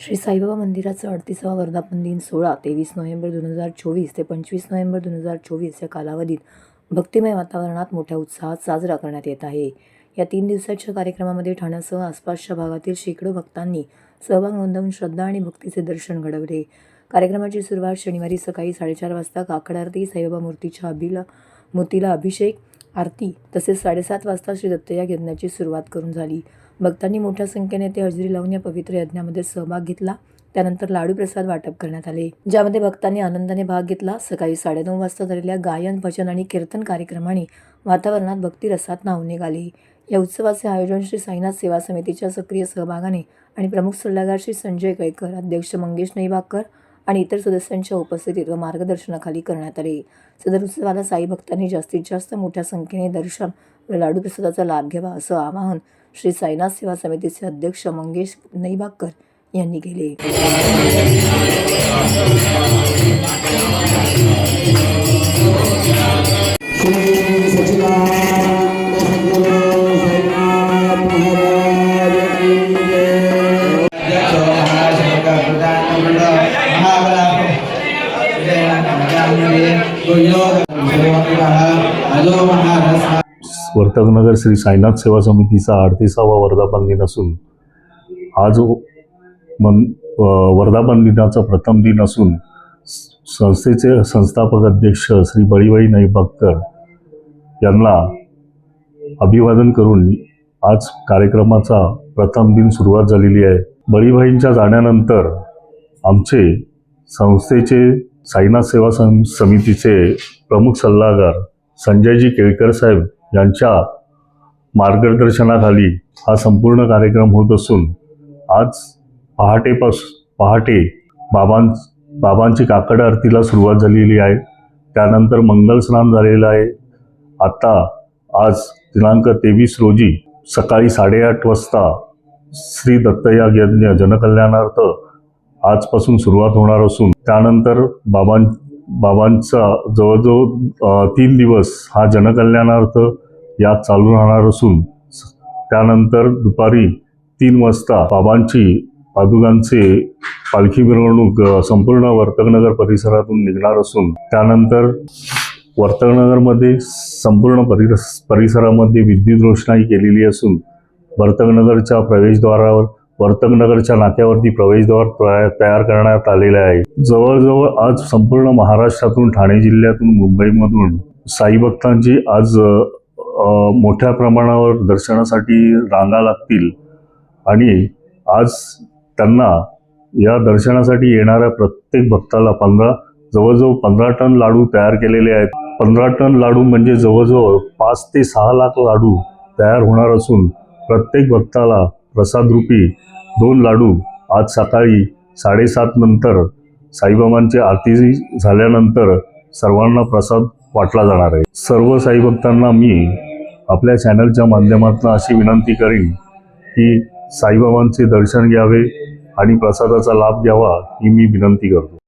श्री साईबाबा मंदिराचा अडतीसावा वर्धापन दिन सोळा तेवीस नोव्हेंबर दोन हजार चोवीस ते पंचवीस नोव्हेंबर दोन हजार चोवीस या कालावधीत भक्तिमय वातावरणात मोठ्या उत्साहात साजरा करण्यात येत आहे. या तीन दिवसाच्या कार्यक्रमामध्ये ठाण्यासह आसपासच्या भागातील शेकडो भक्तांनी सहभाग नोंदवून श्रद्धा आणि भक्तीचे दर्शन घडवले. कार्यक्रमाची सुरुवात शनिवारी सकाळी साडेचार वाजता काकड आरती साईबाबा मूर्तीच्या अभिला मूर्तीला अभिषेक आरती तसेच साडेसात वाजता श्री दत्तया यज्ञाची सुरुवात करून झाली. भक्तांनी मोठ्या संख्येने ते हजेरी लावून या पवित्र यज्ञामध्ये सहभाग घेतला. त्यानंतर लाडू प्रसाद वाटप करण्यात आले. ज्यामध्ये भक्तांनी आनंदाने भाग घेतला. सकाळी साडेनऊ वाजता झालेल्या गायन भजन आणि कीर्तन कार्यक्रमाने वातावरणात भक्तिरसात नाव निघाली. या उत्सवाचे आयोजन श्री साईनाथ सेवा समितीच्या सक्रिय सहभागाने आणि प्रमुख सल्लागार श्री संजय कैकर अध्यक्ष मंगेश नईबाकर आणि इतर सदस्यांच्या उपस्थितीत व मार्गदर्शनाखाली करण्यात आले. सदर उत्सवाला साई भक्तांनी जास्तीत जास्त मोठ्या संख्येने दर्शन व लाडू प्रसादाचा लाभ घ्यावा असं आवाहन श्री साईनाथ सेवा समितीचे अध्यक्ष मंगेश नईबाकर यांनी केले महाराज वर्तकनगर श्री साईनाथ सेवा समितीचा अडतीसावा वर्धापन दिन असून आज मन वर्धापन दिनाचा प्रथम दिन असून संस्थेचे संस्थापक अध्यक्ष श्री बळीबाई नैबागकर यांना अभिवादन करून आज कार्यक्रमाचा प्रथम दिन सुरुवात झालेली आहे. बळीबाईंच्या जाण्यानंतर आमचे संस्थेचे साईनाथ सेवा समितीचे प्रमुख सल्लागार संजयजी केळकर साहेब यांच्या मार्गदर्शनाखाली हा संपूर्ण कार्यक्रम होत असून आज पहाटेपास पहाटे बाबां बाबांची काकड आरतीला सुरुवात झालेली आहे. त्यानंतर मंगलस्नान झालेलं आहे. आता आज दिनांक तेवीस रोजी सकाळी साडेआठ वाजता श्री दत्तयाग यज्ञ जनकल्याणार्थ आजपासून सुरुवात होणार असून त्यानंतर बाबां बाबांचा जवळजवळ तीन दिवस हा जनकल्याणार्थ यात चालू राहणार असून स- त्यानंतर दुपारी तीन वाजता बाबांची पादुकांचे पालखी मिरवणूक संपूर्ण वर्तकनगर परिसरातून निघणार असून त्यानंतर वर्तकनगरमध्ये संपूर्ण परिस परिसरामध्ये विद्युत रोषणाई केलेली असून वर्तकनगरच्या प्रवेशद्वारावर वर्तकनगरच्या नाक्यावरती प्रवेशद्वार तयार करण्यात आलेले आहे. जवळजवळ आज संपूर्ण महाराष्ट्रातून ठाणे जिल्ह्यातून मुंबईमधून साई भक्तांची आज मोठ्या प्रमाणावर दर्शनासाठी रांगा लागतील. आणि आज त्यांना या दर्शनासाठी येणाऱ्या प्रत्येक भक्ताला पंधरा जवळजवळ पंधरा टन लाडू तयार केलेले आहेत. पंधरा टन लाडू म्हणजे जवळजवळ पाच ते सहा लाख लाडू तयार होणार असून प्रत्येक भक्ताला प्रसादरूपी दोन लाडू आज सकाळी साडेसात नंतर साईबाबांची आरती झाल्यानंतर सर्वांना प्रसाद वाटला जाणार आहे. सर्व साईभक्तांना मी आपल्या चॅनलच्या माध्यमातून अशी विनंती करीन की साईबाबांचे दर्शन घ्यावे आणि प्रसादाचा लाभ घ्यावा ही मी विनंती करतो.